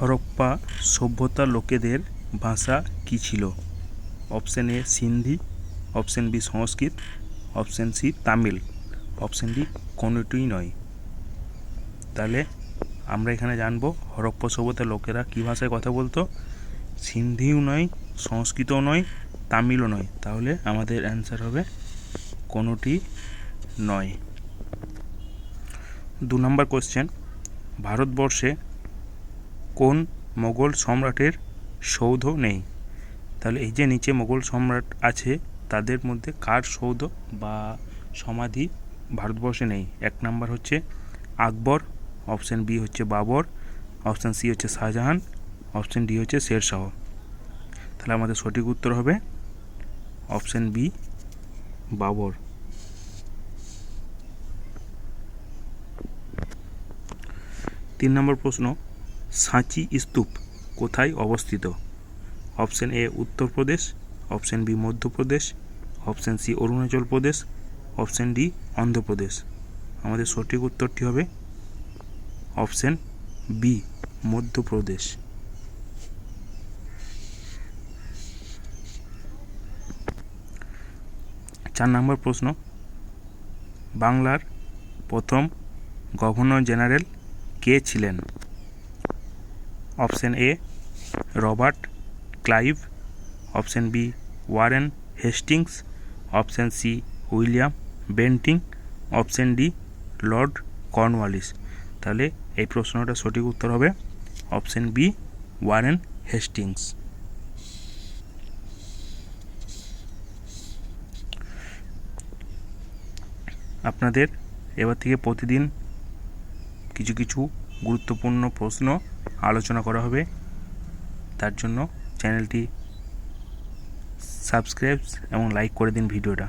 হরপ্পা সভ্যতার লোকেদের ভাষা কী ছিল? Option A Sindhi, option B Sanskrit, option C Tamil, option D কোনোটিই নয়। তাহলে আমরা এখানে জানব হরপ্পা সভ্যতার লোকেরা কী ভাষায় কথা বলতো? সিন্ধিও নয়, সংস্কৃতও নয়, তামিলও নয়। তাহলে আমাদের অ্যান্সার হবে কোনোটি নয়। দু নম্বর কোশ্চেন, ভারতবর্ষে কোন মোগল সম্রাটের সৌধ নেই? তাহলে এই যে নিচে মোগল সম্রাট আছে, তাদের মধ্যে কার সৌধ বা সমাধি ভারতবর্ষে নেই? এক নাম্বার হচ্ছে আকবর অপশান বি হচ্ছে বাবর অপশান সি হচ্ছে শাহজাহান অপশান ডি হচ্ছে শেরশাহ তাহলে আমাদের সঠিক উত্তর হবে অপশান বি বাবর। তিন নম্বর প্রশ্ন সাঁচি স্তূপ কোথায় অবস্থিত? Option A Uttar Pradesh option B Madhya Pradesh option C Arunachal Pradesh, option D Andhra Pradesh. আমাদের সঠিক উত্তরটি হবে অপশান বি মধ্যপ্রদেশ চার নম্বর প্রশ্ন, বাংলার প্রথম গভর্নর জেনারেল কে ছিলেন? Option A, Robert Clive, option B, Warren Hastings, option C, William Bentinck, option D, Lord Cornwallis. তাহলে এই প্রশ্নটা সঠিক উত্তর হবে অপশান বি, ওয়ারেন হেস্টিংস। আপনাদের এবার থেকে প্রতিদিন কিছু কিছু গুরুত্বপূর্ণ প্রশ্ন আলোচনা করা হবে। তার জন্য চ্যানেলটি সাবস্ক্রাইব এবং লাইক করে দিন ভিডিওটা।